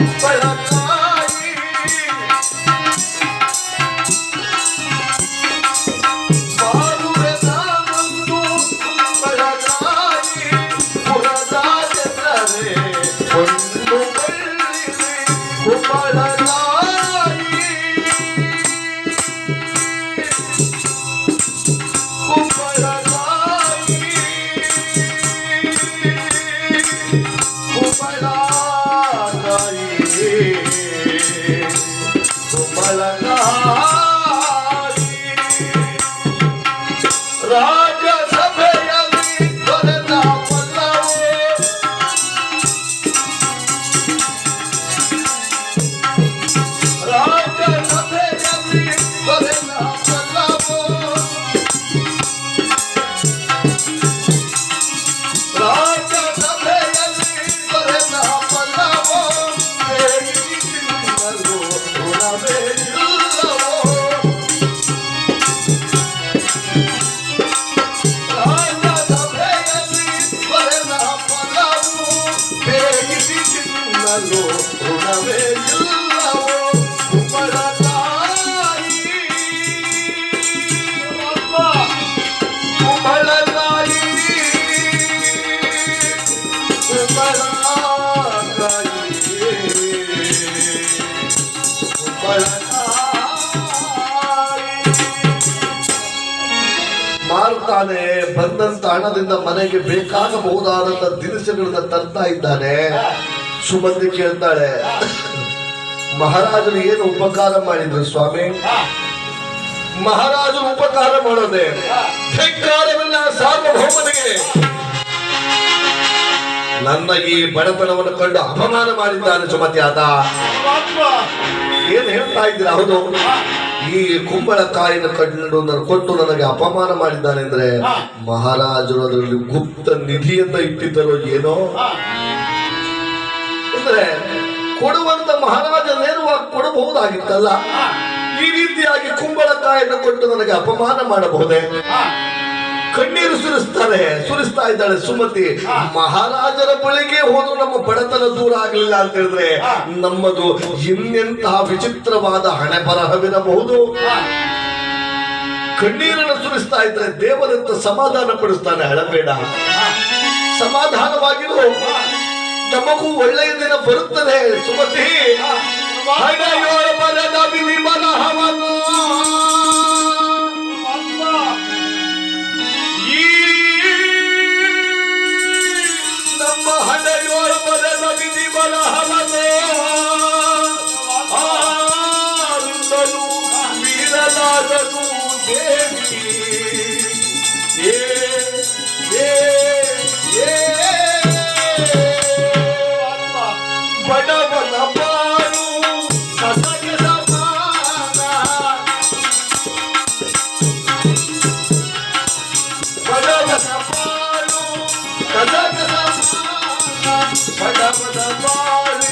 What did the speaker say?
Bye, love. Allah ಮಾರುತ್ತಾನೆ ಬಂದಂತ ಹಣದಿಂದ ಮನೆಗೆ ಬೇಕಾಗಬಹುದಾದಂತ ದಿನಸುಗಳನ್ನ ತರ್ತಾ ಇದ್ದಾನೆ. ಸುಮಂದಿ ಕೇಳ್ತಾಳೆ. ಮಹಾರಾಜರು ಏನು ಉಪಕಾರ ಮಾಡಿದ್ರು ಸ್ವಾಮಿ? ಮಹಾರಾಜರು ಉಪಕಾರ ಮಾಡೋದೆ. ಧಿಕ್ಕಾರವಿಲ್ಲ ಸಾರ್ವಭೌಮನಿಗೆ. ನನ್ನ ಈ ಬಡತನವನ್ನು ಕಂಡು ಅಪಮಾನ ಮಾಡಿದ್ದಾನೆ ಸುಮತಿ ಆತ ಏನ್ ಹೇಳ್ತಾ ಇದ್ದೀರಾ? ಹೌದು. ಈ ಕುಂಬಳಕಾಯಿನ ಕಂಡು ಕೊಟ್ಟು ನನಗೆ ಅಪಮಾನ ಮಾಡಿದ್ದಾನೆ ಅಂದ್ರೆ ಮಹಾರಾಜರು ಅದರಲ್ಲಿ ಗುಪ್ತ ನಿಧಿಯನ್ನ ಇಟ್ಟಿದ್ದರು ಏನೋ? ಕೊಡುವಂತ ಮಹಾರಾಜ ನೇರವಾಗಿ ಕೊಡಬಹುದಾಗಿತ್ತಲ್ಲ? ಈ ರೀತಿಯಾಗಿ ಕುಂಬಳಕಾಯನ್ನು ಕೊಟ್ಟು ನನಗೆ ಅಪಮಾನ ಮಾಡಬಹುದೇ? ಕಣ್ಣೀರು ಸುರಿಸ್ತಾರೆ ಸುರಿಸ್ತಾ ಇದ್ದಾಳೆ ಸುಮತಿ. ಮಹಾರಾಜರ ಬಳಿಗೆ ಹೋದ್ರು ನಮ್ಮ ಬಡತನ ದೂರ ಆಗಲಿಲ್ಲ ಅಂತ ಹೇಳಿದ್ರೆ ನಮ್ಮದು ಇನ್ನೆಂತಹ ವಿಚಿತ್ರವಾದ ಹಣೆ ಬರಹವಿರಬಹುದು ಕಣ್ಣೀರನ್ನು ಸುರಿಸ್ತಾ ಇದ್ರೆ ದೇವರಂತ ಸಮಾಧಾನ ಪಡಿಸ್ತಾನೆ ಅಳಬೇಡ ಸಮಾಧಾನವಾಗಿರು. ನಮಗೂ ಒಳ್ಳೆಯ ದಿನ ಬರುತ್ತದೆ ಸುಮತಿ ಹಣೆಯೋಳ ಬರದ ಬಿಳಿ ಬರಹವನ್ನು ಈ ನಮ್ಮ ಹಣೆಯೋಳ ಬರದ ಬಿಳಿ ಬರಹವನ್ನು ಆರಿಂದಲೂ ಬೀರಲಾಗದು ದೇವಿ Kazakh Kazakh Kazakh Kazakh Kazakh